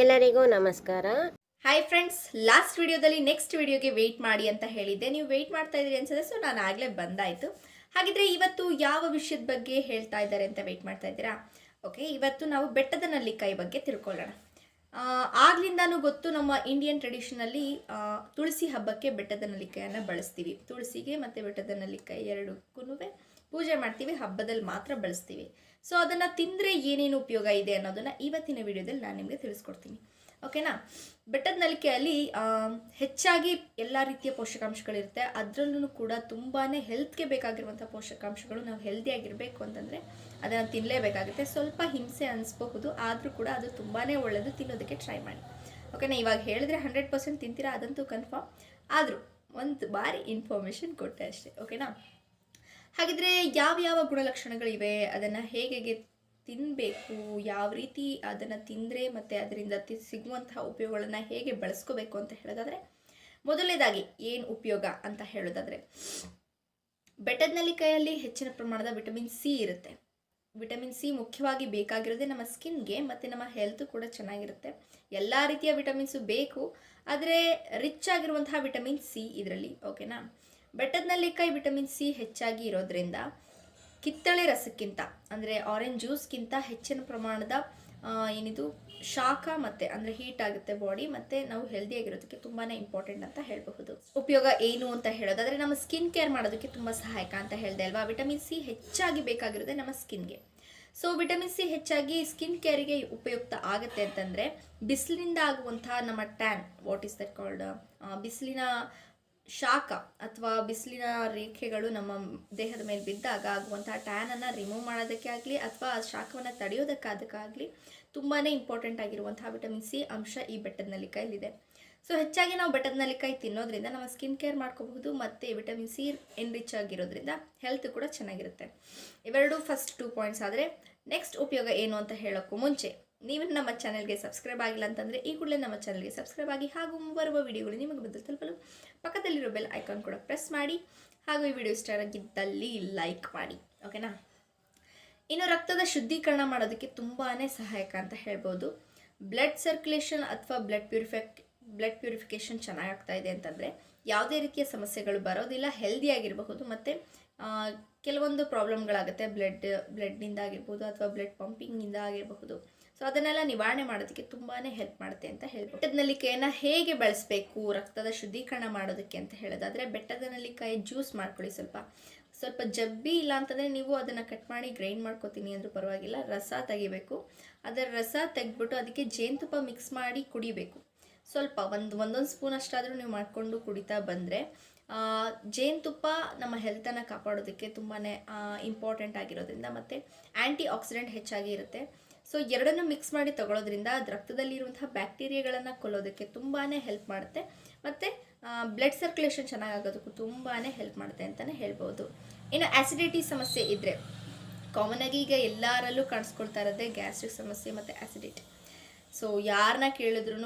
ಎಲ್ಲರಿಗೂ ನಮಸ್ಕಾರ. Hi friends last ವಿಡಿಯೋದಲ್ಲಿ ನೆಕ್ಸ್ಟ್ ವಿಡಿಯೋಗೆ ವೆಯ್ಟ್ ಮಾಡಿ ಅಂತ ಹೇಳಿದ್ದೆ. ನೀವು ವೆಯ್ಟ್ ಮಾಡ್ತಾ ಇದ್ರಿ ಅನ್ಸುತ್ತೆ ಸೊ ನಾನು ಆಗಲೇ ಬಂದಾಯಿತು. ಹಾಗಿದ್ರೆ ಇವತ್ತು ಯಾವ ವಿಷಯದ ಬಗ್ಗೆ ಹೇಳ್ತಾ ಇದ್ದಾರೆ ಅಂತ ವೆಯ್ಟ್ ಮಾಡ್ತಾ ಇದ್ದೀರಾ? ಓಕೆ ಇವತ್ತು ನಾವು ಬೆಟ್ಟದ ನಲ್ಲಿಕಾಯಿ ಬಗ್ಗೆ ತಿಳ್ಕೊಳ್ಳೋಣ. ಆಗ್ಲಿಂದಾನೂ ಗೊತ್ತು ನಮ್ಮ ಇಂಡಿಯನ್ ಟ್ರೆಡಿಷನಲ್ಲಿ ತುಳಸಿ ಹಬ್ಬಕ್ಕೆ ಬೆಟ್ಟದ ನಲ್ಲಿಕಾಯನ್ನು ಬಳಸ್ತೀವಿ. ತುಳಸಿಗೆ ಮತ್ತು ಬೆಟ್ಟದ ನಲ್ಲಿಕಾಯಿ ಎರಡಕ್ಕೂ ಪೂಜೆ ಮಾಡ್ತೀವಿ, ಹಬ್ಬದಲ್ಲಿ ಮಾತ್ರ ಬಳಸ್ತೀವಿ. ಸೊ ಅದನ್ನು ತಿಂದರೆ ಏನೇನು ಉಪಯೋಗ ಇದೆ ಅನ್ನೋದನ್ನು ಇವತ್ತಿನ ವಿಡಿಯೋದಲ್ಲಿ ನಾನು ನಿಮಗೆ ತಿಳಿಸ್ಕೊಡ್ತೀನಿ. ಓಕೆನಾ ಬೆಟ್ಟದ ನಲಿಕೆಯಲ್ಲಿ ಹೆಚ್ಚಾಗಿ ಎಲ್ಲ ರೀತಿಯ ಪೋಷಕಾಂಶಗಳಿರುತ್ತೆ. ಅದರಲ್ಲೂ ಕೂಡ ತುಂಬಾ ಹೆಲ್ತ್ಗೆ ಬೇಕಾಗಿರುವಂಥ ಪೋಷಕಾಂಶಗಳು ನಾವು ಹೆಲ್ದಿಯಾಗಿರಬೇಕು ಅಂತಂದರೆ ಅದನ್ನು ತಿನ್ನಲೇಬೇಕಾಗುತ್ತೆ ಸ್ವಲ್ಪ ಹಿಂಸೆ ಅನಿಸ್ಬಹುದು, ಆದರೂ ಕೂಡ ಅದು ತುಂಬಾ ಒಳ್ಳೆಯದು ತಿನ್ನೋದಕ್ಕೆ ಟ್ರೈ ಮಾಡಿ. ಓಕೆನಾ ಇವಾಗ ಹೇಳಿದ್ರೆ ಹಂಡ್ರೆಡ್ ಪರ್ಸೆಂಟ್ ತಿಂತೀರಾ? ಅದಂತೂ ಕನ್ಫರ್ಮ್ ಆದರೂ, ಒಂದು ಬಾರಿ ಇನ್ಫಾರ್ಮೇಷನ್ ಕೊಟ್ಟೆ ಅಷ್ಟೇ. ಓಕೆನಾ ಹಾಗಿದ್ರೆ ಯಾವ ಯಾವ ಗುಣಲಕ್ಷಣಗಳಿವೆ? ಅದನ್ನು ಹೇಗೆ ತಿನ್ನಬೇಕು ಯಾವ ರೀತಿ ಅದನ್ನು ತಿಂದರೆ ಮತ್ತು ಅದರಿಂದ ತಿ ಸಿಗುವಂತಹ ಉಪಯೋಗಗಳನ್ನು ಹೇಗೆ ಬಳಸ್ಕೋಬೇಕು ಅಂತ ಹೇಳೋದಾದರೆ, ಮೊದಲನೇದಾಗಿ ಏನು ಉಪಯೋಗ ಅಂತ ಹೇಳೋದಾದರೆ ಬೆಟ್ಟದ ನೆಲ್ಲಿಕಾಯಲ್ಲಿ ಹೆಚ್ಚಿನ ಪ್ರಮಾಣದ ವಿಟಮಿನ್ ಸಿ ಇರುತ್ತೆ. ವಿಟಮಿನ್ ಸಿ ಮುಖ್ಯವಾಗಿ ಬೇಕಾಗಿರೋದೇ ನಮ್ಮ ಸ್ಕಿನ್ಗೆ ಮತ್ತು ನಮ್ಮ ಹೆಲ್ತ್ ಕೂಡ ಚೆನ್ನಾಗಿರುತ್ತೆ. ಎಲ್ಲ ರೀತಿಯ ವಿಟಮಿನ್ಸು ಬೇಕು, ಆದರೆ ರಿಚ್ ಆಗಿರುವಂತಹ ವಿಟಮಿನ್ ಸಿ ಇದರಲ್ಲಿ, ಓಕೆನಾ? ಬೆಟ್ಟದ ಕೈ ವಿಟಮಿನ್ ಸಿ ಹೆಚ್ಚಾಗಿ ಇರೋದ್ರಿಂದ ಕಿತ್ತಳೆ ರಸಕ್ಕಿಂತ, ಅಂದರೆ ಆರೆಂಜ್ ಜ್ಯೂಸ್ಗಿಂತ ಹೆಚ್ಚಿನ ಪ್ರಮಾಣದ ಏನಿದು, ಶಾಖ ಮತ್ತು, ಅಂದರೆ ಹೀಟ್ ಆಗುತ್ತೆ ಬಾಡಿ ಮತ್ತು ನಾವು ಹೆಲ್ದಿ ಆಗಿರೋದಕ್ಕೆ ತುಂಬಾ ಇಂಪಾರ್ಟೆಂಟ್ ಅಂತ ಹೇಳಬಹುದು. ಉಪಯೋಗ ಏನು ಅಂತ ಹೇಳೋದಾದರೆ ನಮ್ಮ ಸ್ಕಿನ್ ಕೇರ್ ಮಾಡೋದಕ್ಕೆ ತುಂಬ ಸಹಾಯಕ ಅಂತ ಹೇಳಿದೆ ಅಲ್ವಾ? ವಿಟಮಿನ್ ಸಿ ಹೆಚ್ಚಾಗಿ ಬೇಕಾಗಿರೋದೆ ನಮ್ಮ ಸ್ಕಿನ್ಗೆ ಸೊ ವಿಟಮಿನ್ ಸಿ ಹೆಚ್ಚಾಗಿ ಸ್ಕಿನ್ ಕೇರಿಗೆ ಉಪಯುಕ್ತ ಆಗುತ್ತೆ ಅಂತಂದರೆ ಬಿಸಿಲಿನಿಂದ ಆಗುವಂತಹ ನಮ್ಮ tan what is that called ಬಿಸಿಲಿನ ಶಾಖ ಅಥವಾ ಬಿಸಿಲಿನ ರೇಖೆಗಳು ನಮ್ಮ ದೇಹದ ಮೇಲೆ ಬಿದ್ದಾಗ ಆಗುವಂತಹ ಟ್ಯಾನನ್ನು ರಿಮೂವ್ ಮಾಡೋದಕ್ಕೆ ಆಗಲಿ ಅಥವಾ ಆ ಶಾಖವನ್ನು ತಡೆಯೋದಕ್ಕಾದಕ್ಕಾಗಲಿ ತುಂಬಾ ಇಂಪಾರ್ಟೆಂಟ್ ಆಗಿರುವಂತಹ ವಿಟಮಿನ್ ಸಿ ಅಂಶ ಈ ಬೆಟ್ಟದ ನಲ್ಲಿಕಾಯಲ್ಲಿದೆ ಸೊ ಹೆಚ್ಚಾಗಿ ನಾವು ಬೆಟ್ಟದ ನಲ್ಲಿಕಾಯಿ ತಿನ್ನೋದ್ರಿಂದ ನಮ್ಮ ಸ್ಕಿನ್ ಕೇರ್ ಮಾಡ್ಕೋಬಹುದು ಮತ್ತು ವಿಟಮಿನ್ ಸಿ ಎನ್ರಿಚ್ ಆಗಿರೋದ್ರಿಂದ ಹೆಲ್ತ್ ಕೂಡ ಚೆನ್ನಾಗಿರುತ್ತೆ. ಇವೆರಡು ಫಸ್ಟ್ ಟೂ ಪಾಯಿಂಟ್ಸ್ ಆದರೆ ನೆಕ್ಸ್ಟ್ ಉಪಯೋಗ ಏನು ಅಂತ ಹೇಳೋಕ್ಕೂ ಮುಂಚೆ. ನೀವು ನಮ್ಮ ಚಾನಲ್ಗೆ ಸಬ್ಸ್ಕ್ರೈಬ್ ಆಗಿಲ್ಲ ಅಂತಂದರೆ ಈ ಕೂಡಲೇ ನಮ್ಮ ಚಾನಲ್ಗೆ ಸಬ್ಸ್ಕ್ರೈಬ್ ಆಗಿ ಹಾಗೂ ಮುಂಬರುವ ವಿಡಿಯೋಗಳು ನಿಮಗೆ ಬಂದು ತಲುಪಲು ಪಕ್ಕದಲ್ಲಿರೋ ಬೆಲ್ ಐಕಾನ್ ಕೂಡ ಪ್ರೆಸ್ ಮಾಡಿ ಹಾಗೂ ಈ ವಿಡಿಯೋ ಇಷ್ಟ ಆಗಿದ್ದಲ್ಲಿ ಲೈಕ್ ಮಾಡಿ ಓಕೆನಾ ಇನ್ನು ರಕ್ತದ ಶುದ್ಧೀಕರಣ ಮಾಡೋದಕ್ಕೆ ತುಂಬಾ ಸಹಾಯಕ ಅಂತ ಹೇಳ್ಬೋದು. ಬ್ಲಡ್ ಸರ್ಕ್ಯುಲೇಷನ್ ಅಥವಾ ಬ್ಲಡ್ ಪ್ಯೂರಿಫೆಕ್ ಬ್ಲಡ್ ಪ್ಯೂರಿಫಿಕೇಷನ್ ಚೆನ್ನಾಗಾಗ್ತಾ ಇದೆ ಅಂತಂದರೆ ಯಾವುದೇ ರೀತಿಯ ಸಮಸ್ಯೆಗಳು ಬರೋದಿಲ್ಲ ಹೆಲ್ದಿ ಆಗಿರಬಹುದು ಮತ್ತು ಕೆಲವೊಂದು ಪ್ರಾಬ್ಲಮ್ಗಳಾಗುತ್ತೆ ಬ್ಲಡ್ ಬ್ಲಡ್ನಿಂದ ಆಗಿರ್ಬೋದು ಅಥವಾ ಬ್ಲಡ್ ಪಂಪಿಂಗಿಂದ ಆಗಿರಬಹುದು. ಸೊ ಅದನ್ನೆಲ್ಲ ನಿವಾರಣೆ ಮಾಡೋದಕ್ಕೆ ತುಂಬಾ ಹೆಲ್ಪ್ ಮಾಡುತ್ತೆ ಅಂತ ಹೇಳಿ ಬೆಟ್ಟದ ನಲ್ಲಿಕಾಯನ್ನು ಹೇಗೆ ಬಳಸಬೇಕು, ರಕ್ತದ ಶುದ್ಧೀಕರಣ ಮಾಡೋದಕ್ಕೆ ಅಂತ ಹೇಳೋದಾದರೆ ಬೆಟ್ಟದ ನಲ್ಲಿಕಾಯಿ ಜ್ಯೂಸ್ ಮಾಡ್ಕೊಳ್ಳಿ ಸ್ವಲ್ಪ. ಸ್ವಲ್ಪ ಜಬ್ಬಿ ಇಲ್ಲ ಅಂತಂದರೆ ನೀವು ಅದನ್ನು ಕಟ್ ಮಾಡಿ ಗ್ರೈಂಡ್ ಮಾಡ್ಕೋತೀನಿ ಅಂದರೂ ಪರವಾಗಿಲ್ಲ, ರಸ ತೆಗಿಬೇಕು. ಅದರ ರಸ ತೆಗೆದ್ಬಿಟ್ಟು ಅದಕ್ಕೆ ಜೇನುತುಪ್ಪ ಮಿಕ್ಸ್ ಮಾಡಿ ಕುಡಿಬೇಕು. ಸ್ವಲ್ಪ ಒಂದು, ಒಂದೊಂದು ಸ್ಪೂನ್ ಅಷ್ಟಾದರೂ ನೀವು ಮಾಡಿಕೊಂಡು ಕುಡಿತಾ ಬಂದರೆ ಜೇನುತುಪ್ಪ ನಮ್ಮ ಹೆಲ್ತನ್ನು ಕಾಪಾಡೋದಕ್ಕೆ ತುಂಬಾ ಇಂಪಾರ್ಟೆಂಟ್ ಆಗಿರೋದ್ರಿಂದ ಮತ್ತು ಆ್ಯಂಟಿ ಆಕ್ಸಿಡೆಂಟ್ ಹೆಚ್ಚಾಗಿ ಇರುತ್ತೆ. ಸೊ ಎರಡನ್ನು ಮಿಕ್ಸ್ ಮಾಡಿ ತಗೊಳ್ಳೋದ್ರಿಂದ ಅದು ರಕ್ತದಲ್ಲಿರುವಂತಹ ಬ್ಯಾಕ್ಟೀರಿಯಾಗಳನ್ನು ಕೊಲ್ಲೋದಕ್ಕೆ ತುಂಬಾ ಹೆಲ್ಪ್ ಮಾಡುತ್ತೆ. ಮತ್ತು ಬ್ಲಡ್ ಸರ್ಕ್ಯುಲೇಷನ್ ಚೆನ್ನಾಗಾಗೋದಕ್ಕೂ ತುಂಬಾ ಹೆಲ್ಪ್ ಮಾಡುತ್ತೆ ಅಂತಲೇ ಹೇಳ್ಬೋದು. ಇನ್ನು ಆ್ಯಸಿಡಿಟಿ ಸಮಸ್ಯೆ ಇದ್ದರೆ ಕಾಮನ್ ಆಗಿ ಈಗ ಎಲ್ಲರಲ್ಲೂ ಕಾಣಿಸ್ಕೊಳ್ತಾ ಇರೋದೇ ಗ್ಯಾಸ್ಟ್ರಿಕ್ ಸಮಸ್ಯೆ ಮತ್ತು ಆ್ಯಸಿಡಿಟಿ ಸೊ ಯಾರನ್ನ ಕೇಳಿದ್ರು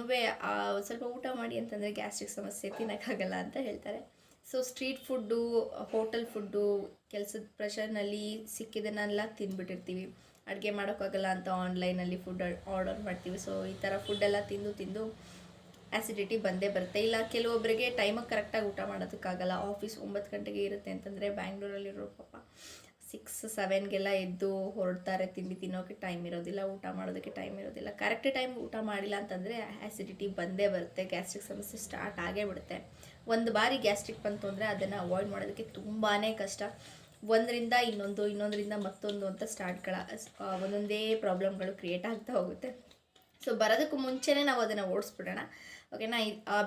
ಸ್ವಲ್ಪ ಊಟ ಮಾಡಿ ಅಂತಂದರೆ ಗ್ಯಾಸ್ಟ್ರಿಕ್ ಸಮಸ್ಯೆ ತಿನ್ನೋಕ್ಕಾಗಲ್ಲ ಅಂತ ಹೇಳ್ತಾರೆ. So street food hotel food ಕೆಲಸದ ಪ್ರೆಷರ್ನಲ್ಲಿ ಸಿಕ್ಕಿದ್ದನ್ನೆಲ್ಲ ತಿಂದ್ಬಿಟ್ಟಿರ್ತೀವಿ ಅಡುಗೆ ಮಾಡೋಕ್ಕಾಗಲ್ಲ ಅಂತ ಆನ್ಲೈನಲ್ಲಿ ಫುಡ್ ಆರ್ಡರ್ ಮಾಡ್ತೀವಿ. ಸೊ ಈ ಥರ ಫುಡ್ಡೆಲ್ಲ ತಿಂದು ತಿಂದು ಆ್ಯಸಿಡಿಟಿ ಬಂದೇ ಬರುತ್ತೆ. ಇಲ್ಲ ಕೆಲವೊಬ್ಬರಿಗೆ ಟೈಮಿಗೆ ಕರೆಕ್ಟಾಗಿ ಊಟ ಮಾಡೋದಕ್ಕಾಗಲ್ಲ. ಆಫೀಸ್ ಒಂಬತ್ತು ಗಂಟೆಗೆ ಇರುತ್ತೆ ಅಂತಂದರೆ ಬ್ಯಾಂಗ್ಳೂರಲ್ಲಿರೋ ಪಾಪ ಸಿಕ್ಸ್ ಸೆವೆನ್ಗೆಲ್ಲ ಎದ್ದು ಹೊರಡ್ತಾರೆ, ತಿಂಡಿ ತಿನ್ನೋಕ್ಕೆ ಟೈಮ್ ಇರೋದಿಲ್ಲ, ಊಟ ಮಾಡೋದಕ್ಕೆ ಟೈಮ್ ಇರೋದಿಲ್ಲ. ಕರೆಕ್ಟ್ ಟೈಮ್ ಊಟ ಮಾಡಿಲ್ಲ ಅಂತಂದರೆ ಆ್ಯಸಿಡಿಟಿ ಬಂದೇ ಬರುತ್ತೆ. ಗ್ಯಾಸ್ಟ್ರಿಕ್ ಸಮಸ್ಯೆ ಸ್ಟಾರ್ಟ್ ಆಗೇ ಬಿಡುತ್ತೆ. ಒಂದು ಬಾರಿ ಗ್ಯಾಸ್ಟ್ರಿಕ್ ಬಂತು ಅಂದರೆ ಅದನ್ನು ಅವಾಯ್ಡ್ ಮಾಡೋದಕ್ಕೆ ತುಂಬಾ ಕಷ್ಟ. ಒಂದರಿಂದ ಇನ್ನೊಂದು, ಇನ್ನೊಂದರಿಂದ ಮತ್ತೊಂದು ಅಂತ ಸ್ಟಾರ್ಟ್ಗಳ ಒಂದೊಂದೇ ಪ್ರಾಬ್ಲಮ್ಗಳು ಕ್ರಿಯೇಟ್ ಆಗ್ತಾ ಹೋಗುತ್ತೆ. ಸೊ ಬರೋದಕ್ಕೂ ಮುಂಚೆನೇ ನಾವು ಅದನ್ನು ಓಡಿಸ್ಬಿಡೋಣ. ಓಕೆನಾ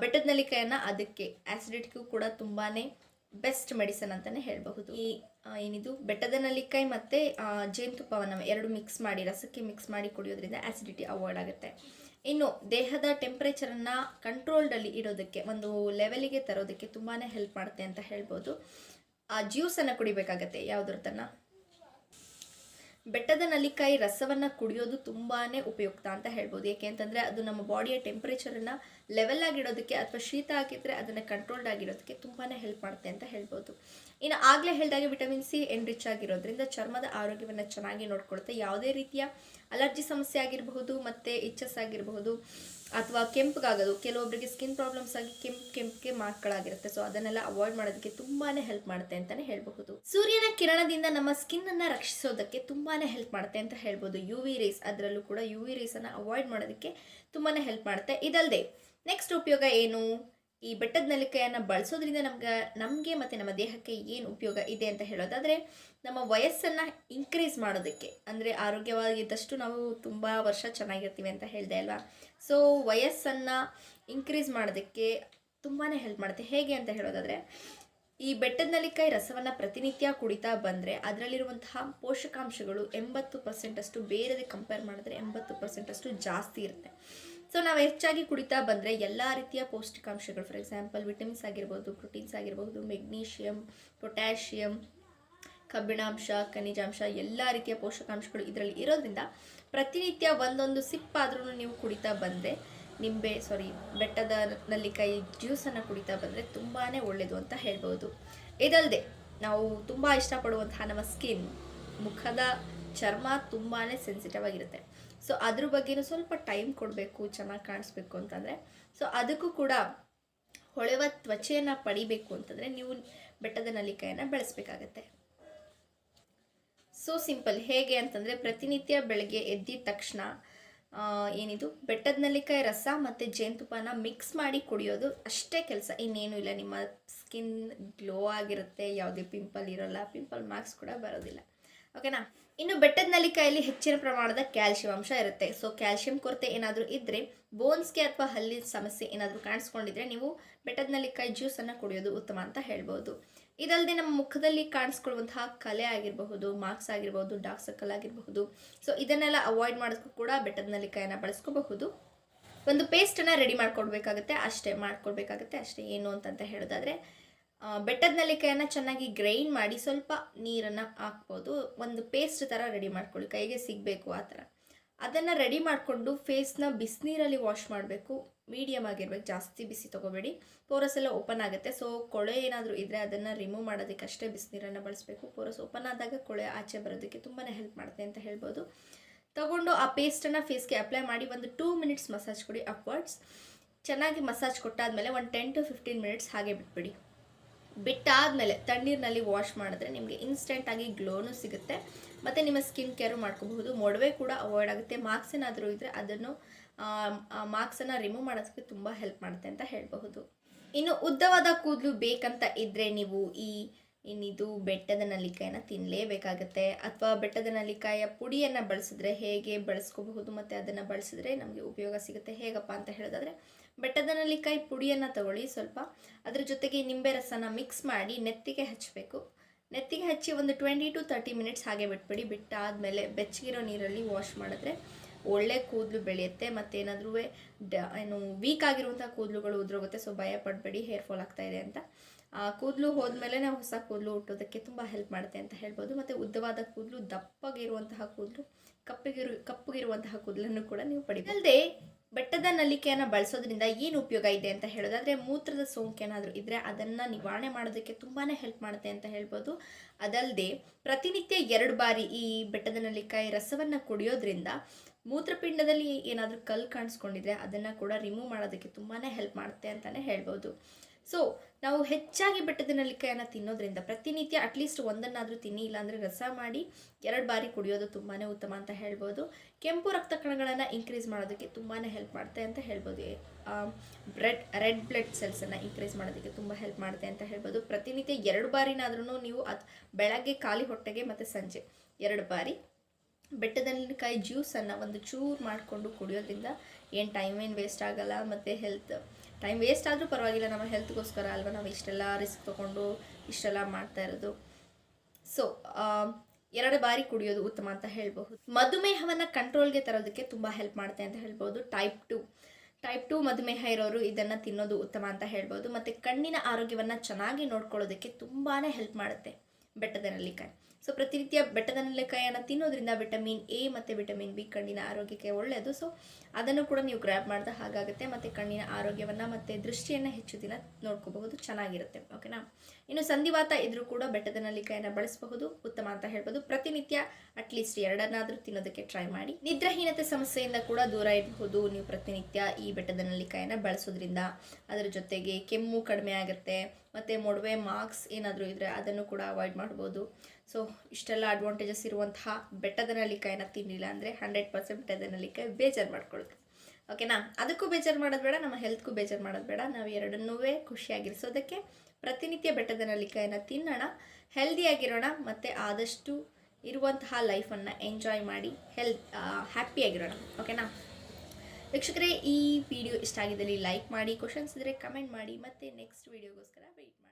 ಬೆಟ್ಟದ ನಲ್ಲಿಕಾಯನ್ನು ಅದಕ್ಕೆ ಆ್ಯಸಿಡಿಟಿಗೂ ಕೂಡ ತುಂಬಾ ಬೆಸ್ಟ್ ಮೆಡಿಸನ್ ಅಂತಲೇ ಹೇಳಬಹುದು. ಈ ಏನಿದು? ಬೆಟ್ಟದ ನಲ್ಲಿಕಾಯಿ ಮತ್ತು ಜೇನುತುಪ್ಪವನ್ನು ಎರಡು ಮಿಕ್ಸ್ ಮಾಡಿ, ರಸಕ್ಕೆ ಮಿಕ್ಸ್ ಮಾಡಿ ಕುಡಿಯೋದ್ರಿಂದ ಆ್ಯಸಿಡಿಟಿ ಅವಾಯ್ಡ್ ಆಗುತ್ತೆ. ಇನ್ನು ದೇಹದ ಟೆಂಪ್ರೇಚರನ್ನು ಕಂಟ್ರೋಲ್ಡಲ್ಲಿ ಇಡೋದಕ್ಕೆ, ಒಂದು ಲೆವೆಲಿಗೆ ತರೋದಕ್ಕೆ ತುಂಬಾ ಹೆಲ್ಪ್ ಮಾಡುತ್ತೆ ಅಂತ ಹೇಳ್ಬೋದು ಆ ಜ್ಯೂಸನ್ನು ಕುಡಿಬೇಕಾಗತ್ತೆ. ಯಾವುದ್ರ ತನ ಬೆಟ್ಟದ ನಲ್ಲಿಕಾಯಿ ರಸವನ್ನು ಕುಡಿಯೋದು ತುಂಬಾ ಉಪಯುಕ್ತ ಅಂತ ಹೇಳ್ಬೋದು. ಏಕೆ ಅಂತಂದರೆ ಅದು ನಮ್ಮ ಬಾಡಿಯ ಟೆಂಪ್ರೇಚರನ್ನು ಲೆವೆಲ್ ಆಗಿಡೋದಕ್ಕೆ ಅಥವಾ ಶೀತ ಆಗಿದ್ದರೆ ಅದನ್ನು ಕಂಟ್ರೋಲ್ಡ್ ಆಗಿರೋದಕ್ಕೆ ತುಂಬಾ ಹೆಲ್ಪ್ ಮಾಡುತ್ತೆ ಅಂತ ಹೇಳ್ಬೋದು. ಇನ್ನು ಆಗಲೇ ಹೇಳಿದಾಗ ವಿಟಮಿನ್ ಸಿ ಎನ್ರಿಚ್ ಆಗಿರೋದ್ರಿಂದ ಚರ್ಮದ ಆರೋಗ್ಯವನ್ನು ಚೆನ್ನಾಗಿ ನೋಡ್ಕೊಳುತ್ತೆ. ಯಾವುದೇ ರೀತಿಯ ಅಲರ್ಜಿ ಸಮಸ್ಯೆ ಆಗಿರಬಹುದು ಮತ್ತು ಇಚ್ಚಸ್ ಆಗಿರಬಹುದು ಅಥವಾ ಕೆಂಪಗಾಗೋದು ಕೆಲವೊಬ್ಬರಿಗೆ ಸ್ಕಿನ್ ಪ್ರಾಬ್ಲಮ್ಸ್ ಆಗಿ ಕೆಂಪು ಕೆಂಪಿಗೆ ಮಾರ್ಕ್ಗಳಾಗಿರುತ್ತೆ. ಸೊ ಅದನ್ನೆಲ್ಲ ಅವಾಯ್ಡ್ ಮಾಡೋದಕ್ಕೆ ತುಂಬಾ ಹೆಲ್ಪ್ ಮಾಡುತ್ತೆ ಅಂತಲೇ ಹೇಳಬಹುದು. ಸೂರ್ಯನ ಕಿರಣದಿಂದ ನಮ್ಮ ಸ್ಕಿನ್ನನ್ನು ರಕ್ಷಿಸೋದಕ್ಕೆ ತುಂಬಾ ಹೆಲ್ಪ್ ಮಾಡುತ್ತೆ ಅಂತ ಹೇಳ್ಬೋದು. ಯು ವಿ ರೇಸ್ ಅದರಲ್ಲೂ ಕೂಡ ಯು ವಿ ರೇಸನ್ನು ಅವಾಯ್ಡ್ ಮಾಡೋದಕ್ಕೆ ತುಂಬಾ ಹೆಲ್ಪ್ ಮಾಡುತ್ತೆ. ಇದಲ್ಲದೆ ನೆಕ್ಸ್ಟ್ ಉಪಯೋಗ ಏನು? ಈ ಬೆಟ್ಟದ ನೆಲಕಾಯನ್ನು ಬಳಸೋದ್ರಿಂದ ನಮ್ಗೆ, ನಮಗೆ ಮತ್ತು ನಮ್ಮ ದೇಹಕ್ಕೆ ಏನು ಉಪಯೋಗ ಇದೆ ಅಂತ ಹೇಳೋದಾದರೆ, ನಮ್ಮ ವಯಸ್ಸನ್ನು ಇನ್ಕ್ರೀಸ್ ಮಾಡೋದಕ್ಕೆ. ಅಂದರೆ ಆರೋಗ್ಯವಾಗಿದ್ದಷ್ಟು ನಾವು ತುಂಬ ವರ್ಷ ಚೆನ್ನಾಗಿರ್ತೀವಿ ಅಂತ ಹೇಳಿದೆ ಅಲ್ವಾ? ಸೊ ವಯಸ್ಸನ್ನು ಇನ್ಕ್ರೀಸ್ ಮಾಡೋದಕ್ಕೆ ತುಂಬಾ ಹೆಲ್ಪ್ ಮಾಡುತ್ತೆ. ಹೇಗೆ ಅಂತ ಹೇಳೋದಾದರೆ ಈ ಬೆಟ್ಟದ ನಲ್ಲಿಕಾಯಿ ರಸವನ್ನು ಪ್ರತಿನಿತ್ಯ ಕುಡಿತಾ ಬಂದರೆ ಅದರಲ್ಲಿರುವಂತಹ ಪೋಷಕಾಂಶಗಳು ಎಂಬತ್ತು ಪರ್ಸೆಂಟಷ್ಟು ಬೇರೆದೇ ಕಂಪೇರ್ ಮಾಡಿದ್ರೆ ಎಂಬತ್ತು ಪರ್ಸೆಂಟಷ್ಟು ಜಾಸ್ತಿ ಇರುತ್ತೆ. ಸೊ ನಾವು ಹೆಚ್ಚಾಗಿ ಕುಡಿತಾ ಬಂದರೆ ಎಲ್ಲ ರೀತಿಯ ಪೌಷ್ಟಿಕಾಂಶಗಳು ಫಾರ್ ಎಕ್ಸಾಂಪಲ್ ವಿಟಮಿನ್ಸ್ ಆಗಿರ್ಬೋದು ಪ್ರೋಟೀನ್ಸ್ ಆಗಿರ್ಬೋದು ಮೆಗ್ನೀಷಿಯಮ್ ಪೊಟ್ಯಾಷಿಯಂ ಕಬ್ಬಿಣಾಂಶ, ಖನಿಜಾಂಶ, ಎಲ್ಲ ರೀತಿಯ ಪೋಷಕಾಂಶಗಳು ಇದರಲ್ಲಿ ಇರೋದ್ರಿಂದ ಪ್ರತಿನಿತ್ಯ ಒಂದೊಂದು ಸಿಪ್ಪಾದ್ರೂ ನೀವು ಕುಡಿತಾ ಬಂದರೆ ನಿಂಬೆ ಸಾರಿ ಬೆಟ್ಟದ ನಲ್ಲಿಕಾಯಿ ಜ್ಯೂಸನ್ನು ಕುಡಿತಾ ಬಂದರೆ ತುಂಬಾ ಒಳ್ಳೆಯದು ಅಂತ ಹೇಳ್ಬೋದು. ಇದಲ್ಲದೆ ನಾವು ತುಂಬ ಇಷ್ಟಪಡುವಂತಹ ನಮ್ಮ ಸ್ಕಿನ್ ಮುಖದ ಚರ್ಮ ತುಂಬಾ ಸೆನ್ಸಿಟಿವ್ ಆಗಿರುತ್ತೆ. ಸೊ ಅದ್ರ ಬಗ್ಗೆನೂ ಸ್ವಲ್ಪ ಟೈಮ್ ಕೊಡಬೇಕು, ಚೆನ್ನಾಗಿ ಕಾಣಿಸ್ಬೇಕು ಅಂತಂದರೆ. ಸೊ ಅದಕ್ಕೂ ಕೂಡ ಹೊಳೆವ ತ್ವಚೆಯನ್ನು ಪಡಿಬೇಕು ಅಂತಂದರೆ ನೀವು ಬೆಟ್ಟದ ನಲ್ಲಿಕಾಯನ್ನು ಬೆಳೆಸ್ಬೇಕಾಗತ್ತೆ. ಸೊ ಸಿಂಪಲ್ ಹೇಗೆ ಅಂತಂದರೆ ಪ್ರತಿನಿತ್ಯ ಬೆಳಗ್ಗೆ ಎದ್ದಿದ ತಕ್ಷಣ ಏನಿದು? ಬೆಟ್ಟದ ನೆಲ್ಲಿಕಾಯಿ ರಸ ಮತ್ತು ಜೇನುತುಪ್ಪನ ಮಿಕ್ಸ್ ಮಾಡಿ ಕುಡಿಯೋದು ಅಷ್ಟೇ ಕೆಲಸ. ಇನ್ನೇನು ಇಲ್ಲ. ನಿಮ್ಮ ಸ್ಕಿನ್ ಗ್ಲೋ ಆಗಿರುತ್ತೆ. ಯಾವುದೇ ಪಿಂಪಲ್ ಇರೋಲ್ಲ. ಪಿಂಪಲ್ ಮಾರ್ಕ್ಸ್ ಕೂಡ ಬರೋದಿಲ್ಲ. ಓಕೆನಾ ಇನ್ನು ಬೆಟ್ಟದ ನೆಲ್ಲಿಕಾಯಲ್ಲಿ ಹೆಚ್ಚಿನ ಪ್ರಮಾಣದ ಕ್ಯಾಲ್ಸಿಯಂ ಅಂಶ ಇರುತ್ತೆ. ಸೊ ಕ್ಯಾಲ್ಸಿಯಂ ಕೊರತೆ ಏನಾದರೂ ಇದ್ದರೆ ಬೋನ್ಸ್ಗೆ ಅಥವಾ ಹಲ್ಲಿನ ಸಮಸ್ಯೆ ಏನಾದರೂ ಕಾಣಿಸ್ಕೊಂಡಿದ್ರೆ ನೀವು ಬೆಟ್ಟದ ನೆಲ್ಲಿಕಾಯಿ ಜ್ಯೂಸನ್ನು ಕುಡಿಯೋದು ಉತ್ತಮ ಅಂತ ಹೇಳ್ಬೋದು. ಇದಲ್ಲದೆ ನಮ್ಮ ಮುಖದಲ್ಲಿ ಕಾಣಿಸ್ಕೊಳ್ಳುವಂತಹ ಕಲೆ ಆಗಿರಬಹುದು ಮಾರ್ಕ್ಸ್ ಆಗಿರಬಹುದು ಡಾರ್ಕ್ ಸರ್ಕಲ್ ಆಗಿರಬಹುದು. ಸೊ ಇದನ್ನೆಲ್ಲ ಅವಾಯ್ಡ್ ಮಾಡೋದಕ್ಕೂ ಕೂಡ ಬೆಟ್ಟದ ನೆಲ್ಲಿಕಾಯನ್ನು ಬಳಸ್ಕೋಬಹುದು. ಒಂದು ಪೇಸ್ಟನ್ನು ರೆಡಿ ಮಾಡ್ಕೊಡ್ಬೇಕಾಗುತ್ತೆ, ಅಷ್ಟೇ ಮಾಡ್ಕೊಡ್ಬೇಕಾಗುತ್ತೆ, ಅಷ್ಟೇ, ಏನು ಅಂತ ಹೇಳೋದಾದರೆ ಬೆಟ್ಟದ ನೆಲ್ಲಿಕಾಯನ್ನು ಚೆನ್ನಾಗಿ ಗ್ರೈಂಡ್ ಮಾಡಿ ಸ್ವಲ್ಪ ನೀರನ್ನು ಹಾಕ್ಬೋದು. ಒಂದು ಪೇಸ್ಟ್ ಥರ ರೆಡಿ ಮಾಡ್ಕೊಳ್ಳಿ, ಕೈಗೆ ಸಿಗಬೇಕು ಆ ಥರ ಅದನ್ನು ರೆಡಿ ಮಾಡಿಕೊಂಡು ಫೇಸ್ನ ಬಿಸಿನೀರಲ್ಲಿ ವಾಶ್ ಮಾಡಬೇಕು. ಮೀಡಿಯಮ್ ಆಗಿರ್ಬೇಕು, ಜಾಸ್ತಿ ಬಿಸಿ ತೊಗೋಬೇಡಿ. ಪೋರಸ್ ಎಲ್ಲ ಓಪನ್ ಆಗುತ್ತೆ. ಸೊ ಕೊಳೆ ಏನಾದರೂ ಇದ್ದರೆ ಅದನ್ನು ರಿಮೂವ್ ಮಾಡೋದಕ್ಕೆ ಅಷ್ಟೇ ಬಿಸಿನೀರನ್ನು ಬಳಸಬೇಕು. ಪೋರಸ್ ಓಪನ್ ಆದಾಗ ಕೊಳೆ ಆಚೆ ಬರೋದಕ್ಕೆ ತುಂಬಾ ಹೆಲ್ಪ್ ಮಾಡುತ್ತೆ ಅಂತ ಹೇಳ್ಬೋದು. ತಗೊಂಡು ಆ ಪೇಸ್ಟನ್ನು ಫೇಸ್ಗೆ ಅಪ್ಲೈ ಮಾಡಿ ಒಂದು ಟೂ ಮಿನಿಟ್ಸ್ ಮಸಾಜ್ ಕೊಡಿ ಅಪ್ವರ್ಡ್ಸ್ ಚೆನ್ನಾಗಿ ಮಸಾಜ್ ಕೊಟ್ಟಾದಮೇಲೆ ಒಂದು ಟೆನ್ ಟು ಫಿಫ್ಟೀನ್ ಮಿನಿಟ್ಸ್ ಹಾಗೆ ಬಿಟ್ಬಿಡಿ. ಬಿಟ್ಟಾದಮೇಲೆ ತಣ್ಣೀರಿನಲ್ಲಿ ವಾಶ್ ಮಾಡಿದ್ರೆ ನಿಮಗೆ ಇನ್ಸ್ಟೆಂಟಾಗಿ ಗ್ಲೋನು ಸಿಗುತ್ತೆ. ಮತ್ತು ನಿಮ್ಮ ಸ್ಕಿನ್ ಕೇರು ಮಾಡ್ಕೋಬಹುದು. ಮೊಡವೆ ಕೂಡ ಅವಾಯ್ಡ್ ಆಗುತ್ತೆ. ಮಾರ್ಕ್ಸ್ ಏನಾದರೂ ಇದ್ದರೆ ಅದನ್ನು ಮಾರ್ಕ್ಸನ್ನು ರಿಮೂವ್ ಮಾಡೋದಕ್ಕೆ ತುಂಬ ಹೆಲ್ಪ್ ಮಾಡುತ್ತೆ ಅಂತ ಹೇಳಬಹುದು. ಇನ್ನು ಉದ್ದವಾದ ಕೂದಲು ಬೇಕಂತ ಇದ್ದರೆ ನೀವು ಈ ಇನ್ನಿದು ಬೆಟ್ಟದ ನಲ್ಲಿಕಾಯನ್ನು ತಿನ್ನಲೇಬೇಕಾಗತ್ತೆ ಅಥವಾ ಬೆಟ್ಟದ ನಲ್ಲಿಕಾಯ ಪುಡಿಯನ್ನು ಬಳಸಿದ್ರೆ ಹೇಗೆ ಬಳಸ್ಕೋಬಹುದು ಮತ್ತು ಅದನ್ನು ಬಳಸಿದ್ರೆ ನಮಗೆ ಉಪಯೋಗ ಸಿಗುತ್ತೆ, ಹೇಗಪ್ಪ ಅಂತ ಹೇಳೋದಾದರೆ ಬೆಟ್ಟದ ನಲ್ಲಿಕಾಯಿ ಪುಡಿಯನ್ನು ತಗೊಳ್ಳಿ ಸ್ವಲ್ಪ. ಅದ್ರ ಜೊತೆಗೆ ನಿಂಬೆ ರಸನ ಮಿಕ್ಸ್ ಮಾಡಿ ನೆತ್ತಿಗೆ ಹಚ್ಚಬೇಕು ನೆತ್ತಿಗೆ ಹಚ್ಚಿ ಒಂದು ಟ್ವೆಂಟಿ ಟು ತರ್ಟಿ ಮಿನಿಟ್ಸ್ ಹಾಗೆ ಬಿಟ್ಬಿಡಿ. ಬಿಟ್ಟಾದಮೇಲೆ ಬೆಚ್ಚಗಿರೋ ನೀರಲ್ಲಿ ವಾಶ್ ಮಾಡಿದ್ರೆ ಒಳ್ಳೆ ಕೂದಲು ಬೆಳೆಯುತ್ತೆ ಮತ್ತೇನಾದ್ರೂ ಏನಾದರೂ ಏನು ವೀಕ್ ಆಗಿರುವಂಥ ಕೂದಲುಗಳು ಉದುರೋಗುತ್ತೆ ಸೊ ಭಯ ಪಡಬೇಡಿ ಹೇರ್ ಫಾಲ್ ಆಗ್ತಾ ಇದೆ ಅಂತ. ಕೂದಲು ಹೋದ್ಮೇಲೆ ನಾವು ಹೊಸ ಕೂದಲು ಹುಟ್ಟೋದಕ್ಕೆ ತುಂಬ ಹೆಲ್ಪ್ ಮಾಡುತ್ತೆ ಅಂತ ಹೇಳ್ಬೋದು. ಮತ್ತು ಉದ್ದವಾದ ಕೂದಲು, ದಪ್ಪಗಿರುವಂತಹ ಕೂದಲು, ಕಪ್ಪಗಿರು, ಕಪ್ಪಗಿರುವಂತಹ ಕೂದಲನ್ನು ಕೂಡ ನೀವು ಪಡಿಬೋದು. ಬೆಟ್ಟದ ನಲ್ಲಿಕೆಯನ್ನು ಬಳಸೋದ್ರಿಂದ ಏನು ಉಪಯೋಗ ಇದೆ ಅಂತ ಹೇಳೋದಾದರೆ ಮೂತ್ರದ ಸೋಂಕು ಏನಾದರೂ ಇದ್ದರೆ ಅದನ್ನು ನಿವಾರಣೆ ಮಾಡೋದಕ್ಕೆ ತುಂಬಾ ಹೆಲ್ಪ್ ಮಾಡುತ್ತೆ ಅಂತ ಹೇಳ್ಬೋದು. ಅದಲ್ಲದೆ ಪ್ರತಿನಿತ್ಯ ಎರಡು ಬಾರಿ ಈ ಬೆಟ್ಟದ ನಲ್ಲಿಕಾಯಿ ರಸವನ್ನು ಕುಡಿಯೋದ್ರಿಂದ ಮೂತ್ರಪಿಂಡದಲ್ಲಿ ಏನಾದರೂ ಕಲ್ಲು ಕಾಣಿಸ್ಕೊಂಡಿದ್ರೆ ಅದನ್ನು ಕೂಡ ರಿಮೂವ್ ಮಾಡೋದಕ್ಕೆ ತುಂಬಾ ಹೆಲ್ಪ್ ಮಾಡುತ್ತೆ ಅಂತಲೇ ಹೇಳ್ಬೋದು. ಸೊ ನಾವು ಹೆಚ್ಚಾಗಿ ಬೆಟ್ಟದ ನೆಲ್ಲಿಕಾಯನ್ನು ತಿನ್ನೋದ್ರಿಂದ ಪ್ರತಿನಿತ್ಯ ಅಟ್ಲೀಸ್ಟ್ ಒಂದನ್ನಾದರೂ ತಿನ್ನಿ, ಇಲ್ಲಾಂದರೆ ರಸ ಮಾಡಿ ಎರಡು ಬಾರಿ ಕುಡಿಯೋದು ತುಂಬಾ ಉತ್ತಮ ಅಂತ ಹೇಳ್ಬೋದು. ಕೆಂಪು ರಕ್ತ ಕಣಗಳನ್ನು ಇನ್ಕ್ರೀಸ್ ಮಾಡೋದಕ್ಕೆ ತುಂಬಾ ಹೆಲ್ಪ್ ಮಾಡುತ್ತೆ ಅಂತ ಹೇಳ್ಬೋದು. ಬ್ರೆಡ್ ರೆಡ್ ಬ್ಲಡ್ ಸೆಲ್ಸನ್ನು ಇನ್ಕ್ರೀಸ್ ಮಾಡೋದಕ್ಕೆ ತುಂಬ ಹೆಲ್ಪ್ ಮಾಡುತ್ತೆ ಅಂತ ಹೇಳ್ಬೋದು. ಪ್ರತಿನಿತ್ಯ ಎರಡು ಬಾರಿನಾದ್ರೂ ನೀವು ಅದು ಬೆಳಗ್ಗೆ ಖಾಲಿ ಹೊಟ್ಟೆಗೆ ಮತ್ತು ಸಂಜೆ ಎರಡು ಬಾರಿ ಬೆಟ್ಟದಲ್ಲಿಕಾಯಿ ಜ್ಯೂಸನ್ನು ಒಂದು ಚೂರು ಮಾಡಿಕೊಂಡು ಕುಡಿಯೋದ್ರಿಂದ ಏನು ಟೈಮ್ ಏನು ವೇಸ್ಟ್ ಆಗಲ್ಲ ಮತ್ತು ಹೆಲ್ತ್ ಟೈಮ್ ವೇಸ್ಟ್ ಆದರೂ ಪರವಾಗಿಲ್ಲ, ನಮ್ಮ ಹೆಲ್ತ್ಗೋಸ್ಕರ ಅಲ್ವಾ? ನಾವು ಇಷ್ಟೆಲ್ಲ ರಿಸ್ಕ್ ತೊಗೊಂಡು ಇಷ್ಟೆಲ್ಲ ಮಾಡ್ತಾ ಇರೋದು. ಸೊ ಎರಡು ಬಾರಿ ಕುಡಿಯೋದು ಉತ್ತಮ ಅಂತ ಹೇಳ್ಬಹುದು. ಮಧುಮೇಹವನ್ನು ಕಂಟ್ರೋಲ್ಗೆ ತರೋದಕ್ಕೆ ತುಂಬ ಹೆಲ್ಪ್ ಮಾಡುತ್ತೆ ಅಂತ ಹೇಳ್ಬೋದು ಟೈಪ್ ಟು ಟೈಪ್ ಟು ಮಧುಮೇಹ ಇರೋರು ಇದನ್ನು ತಿನ್ನೋದು ಉತ್ತಮ ಅಂತ ಹೇಳ್ಬೋದು ಮತ್ತು ಕಣ್ಣಿನ ಆರೋಗ್ಯವನ್ನು ಚೆನ್ನಾಗಿ ನೋಡ್ಕೊಳ್ಳೋದಕ್ಕೆ ತುಂಬಾ ಹೆಲ್ಪ್ ಮಾಡುತ್ತೆ ಬೆಟ್ಟದ ನೆಲ್ಲಿಕಾಯಿ. ಸೊ ಪ್ರತಿನಿತ್ಯ ಬೆಟ್ಟದ ನೆಲ್ಲಿಕಾಯನ್ನು ತಿನ್ನೋದ್ರಿಂದ ವಿಟಮಿನ್ ಎ ಮತ್ತು ವಿಟಮಿನ್ ಬಿ ಕಣ್ಣಿನ ಆರೋಗ್ಯಕ್ಕೆ ಒಳ್ಳೆಯದು. ಸೊ ಅದನ್ನು ಕೂಡ ನೀವು ಗ್ರ್ಯಾಬ್ ಮಾಡಿದ ಹಾಗಾಗುತ್ತೆ. ಮತ್ತು ಕಣ್ಣಿನ ಆರೋಗ್ಯವನ್ನು ಮತ್ತು ದೃಷ್ಟಿಯನ್ನು ಹೆಚ್ಚು ದಿನ ನೋಡ್ಕೋಬಹುದು. ಚೆನ್ನಾಗಿರುತ್ತೆ. ಓಕೆನಾ ಇನ್ನು ಸಂಧಿವಾತ ಇದ್ರೂ ಕೂಡ ಬೆಟ್ಟದ ನೆಲ್ಲಿಕಾಯನ್ನು ಬಳಸಬಹುದು. ಉತ್ತಮ ಅಂತ ಹೇಳ್ಬೋದು. ಪ್ರತಿನಿತ್ಯ ಅಟ್ಲೀಸ್ಟ್ ಎರಡನ್ನಾದರೂ ತಿನ್ನೋದಕ್ಕೆ ಟ್ರೈ ಮಾಡಿ. ನಿದ್ರಾಹೀನತೆ ಸಮಸ್ಯೆಯಿಂದ ಕೂಡ ದೂರ ಇರಬಹುದು. ನೀವು ಪ್ರತಿನಿತ್ಯ ಈ ಬೆಟ್ಟದ ನೆಲ್ಲಿಕಾಯನ್ನು ಬಳಸೋದ್ರಿಂದ ಅದರ ಜೊತೆಗೆ ಕೆಮ್ಮು ಕಡಿಮೆ ಆಗುತ್ತೆ. ಮತ್ತು ಮೊಡವೆ ಮಾರ್ಕ್ಸ್ ಏನಾದರೂ ಇದ್ದರೆ ಅದನ್ನು ಕೂಡ ಅವಾಯ್ಡ್ ಮಾಡ್ಬೋದು. ಸೊ ಇಷ್ಟೆಲ್ಲ ಅಡ್ವಾಂಟೇಜಸ್ ಇರುವಂತಹ ಬೆಟ್ಟದ ನೆಲ್ಲಿಕಾಯಿನ ತಿನ್ನಿಲ್ಲ ಅಂದರೆ ಹಂಡ್ರೆಡ್ ಪರ್ಸೆಂಟ್ ಬೆಟ್ಟದ ನಲಿಕಾಯಿ ಬೇಜಾರು ಮಾಡ್ಕೊಳ್ತೀವಿ ಓಕೆನಾ ಅದಕ್ಕೂ ಬೇಜಾರು ಮಾಡೋದು ಬೇಡ, ನಮ್ಮ ಹೆಲ್ತ್ಗೂ ಬೇಜಾರು ಮಾಡೋದು ಬೇಡ. ನಾವು ಎರಡನ್ನೂ ಖುಷಿಯಾಗಿರಿಸೋದಕ್ಕೆ ಪ್ರತಿನಿತ್ಯ ಬೆಟ್ಟದ ನೆಲ್ಲಿಕಾಯಿನ ತಿನ್ನೋಣ ಹೆಲ್ದಿಯಾಗಿರೋಣ ಮತ್ತು ಆದಷ್ಟು ಇರುವಂತಹ ಲೈಫನ್ನು ಎಂಜಾಯ್ ಮಾಡಿ ಹೆಲ್ತ್ ಹ್ಯಾಪಿಯಾಗಿರೋಣ ಓಕೆನಾ ವೀಕ್ಷಕರೇ, ಈ ವಿಡಿಯೋ ಇಷ್ಟ ಆಗಿದ್ದಲ್ಲಿ ಲೈಕ್ ಮಾಡಿ ಕ್ವಶನ್ಸ್ ಇದ್ದರೆ ಕಮೆಂಟ್ ಮಾಡಿ. ಮತ್ತು ನೆಕ್ಸ್ಟ್ ವಿಡಿಯೋಗೋಸ್ಕರ ವೆಯ್ಟ್